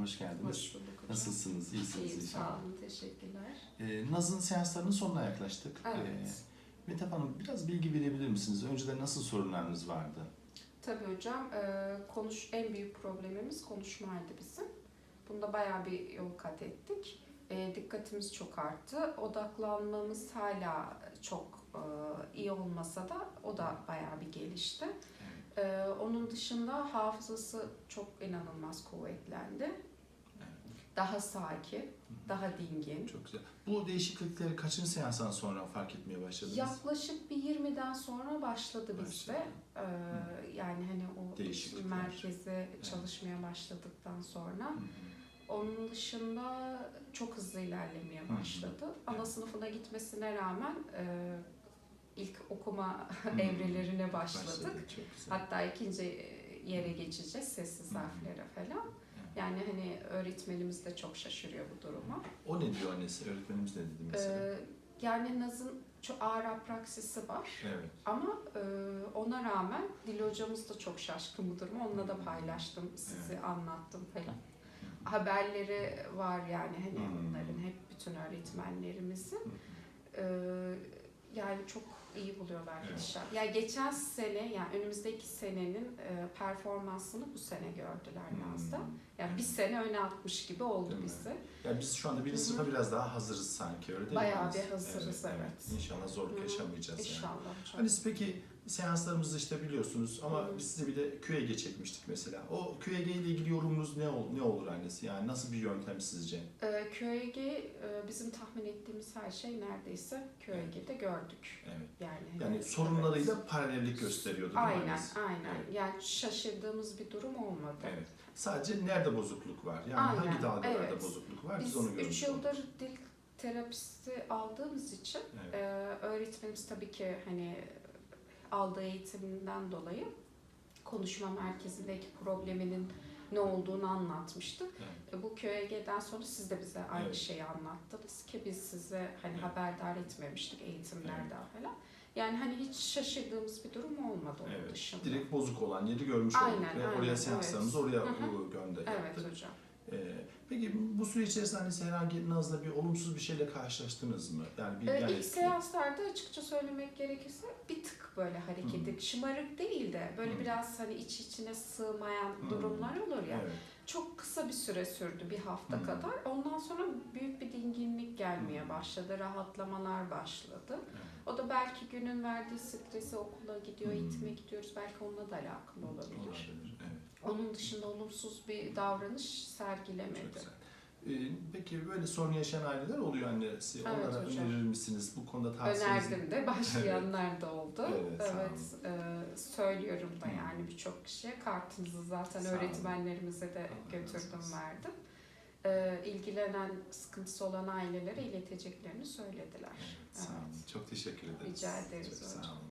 Hoş geldiniz. Hoş bulduk hocam. Nasılsınız? İyisiniz İyiyim, inşallah. sağ olun. Teşekkürler. Ee, Naz'ın seanslarının sonuna yaklaştık. Evet. Ee, Mehtap Hanım biraz bilgi verebilir misiniz? Önceden nasıl sorunlarınız vardı? Tabii hocam, e, konuş en büyük problemimiz konuşmaydı bizim. Bunda bayağı bir yol kat ettik. E, dikkatimiz çok arttı. Odaklanmamız hala çok e, iyi olmasa da o da bayağı bir gelişti. E, onun dışında hafızası çok inanılmaz kuvvetlendi. Daha sakin, daha dingin. Çok güzel. Bu değişiklikleri kaçıncı seanstan sonra fark etmeye başladınız? Yaklaşık bir 20'den sonra başladı bizde. Başladı. Ee, yani hani o merkeze çalışmaya başladıktan sonra. Hı hı. Onun dışında çok hızlı ilerlemeye Hı hı. başladı. Ana sınıfına gitmesine rağmen e, ilk okuma Hı. evrelerine başladık. Güzel. Hatta ikinci yere geçeceğiz sessiz Hı hı. harflere falan. Yani hani öğretmenimiz de çok şaşırıyor bu duruma. O ne diyor annesi? Öğretmenimiz ne dedi mesela? Ee, yani Naz'ın çok ağır apraksisi var. evet. Ama e, ona rağmen Dil hocamız da çok şaşkın bu duruma. Onunla da paylaştım, sizi Evet. anlattım falan. Haberleri var yani hani Hmm. bunların hep bütün öğretmenlerimizin. E, yani çok iyi buluyorlar Evet. gidişat. Yani geçen sene yani önümüzdeki senenin e, performansını bu sene gördüler Naz'da. Yani bir sene öne atmış gibi oldu Değil mi? bizi. Yani biz şu anda birinci sınıfa biraz daha hazırız sanki öyle değil mi? Bayağı bir hazırız, evet. İnşallah zorluk Hı hı. yaşamayacağız yani. İnşallah. Hani peki seanslarımızı işte biliyorsunuz ama biz size bir de QEG çekmiştik mesela. O QEG ile ilgili yorumunuz ne ol, ne olur annesi? Yani nasıl bir yöntem sizce? Ee, QEG e, bizim tahmin ettiğimiz her şey neredeyse QEG'de gördük. Evet. Yani, Yani evet, sorunlarıyla evet. paralellik gösteriyordu değil mi Aynen, annesi? aynen. Evet. Yani şaşırdığımız bir durum olmadı. Evet. Sadece nerede bozukluk var? Yani Aynen, hangi dalgalarda evet. bozukluk var? Biz, Biz onu 3 görmüş yıldır olduk. dil terapisti aldığımız için Evet. e, öğretmenimiz tabii ki hani aldığı eğitimden dolayı konuşma merkezindeki probleminin ne olduğunu anlatmıştı. Evet. E, Bu QEG'den sonra siz de bize aynı Evet. şeyi anlattınız ki biz size hani Evet. haberdar etmemiştik eğitimlerden falan. Yani hani hiç şaşırdığımız bir durum olmadı onun Evet. dışında. Direkt bozuk olan yeri görmüş olduk Aynen, ve aynen, oraya evet. seanslarımızı oraya Hı hı. gönder Evet hocam. Ee, peki bu süre içerisinde hani herhangi Naz'la bir olumsuz bir şeyle karşılaştınız mı? Yani bir Ee, yani ilk seanslarda açıkça söylemek gerekirse bir tık böyle hareketli, şımarık değil de böyle Hı. biraz hani iç içine sığmayan Hı. durumlar olur ya. Evet. Çok kısa bir süre sürdü bir hafta Hı. kadar. Ondan sonra büyük bir dinginlik gelmeye başladı, rahatlamalar başladı. evet. O da belki günün verdiği stresi okula gidiyor, Hmm. eğitime gidiyoruz. Belki onunla da alakalı olabilir. Olabilir. Evet. Onun dışında olumsuz bir davranış sergilemedi. Çok güzel. Ee, peki böyle sorun yaşayan aileler oluyor annesi. Evet Onlara hocam. önerir misiniz? Bu konuda tavsiyeniz Önerdim de başlayanlar da oldu. Evet, Evet, sağ e, söylüyorum da yani birçok kişiye kartınızı zaten Sağ olun. öğretmenlerimize de Allah götürdüm olsun. verdim. E, ilgilenen sıkıntısı olan ailelere ileteceklerini söylediler. Evet, sağ olun. Çok teşekkür ederiz. Rica ederiz Çok sağ hocam. olun.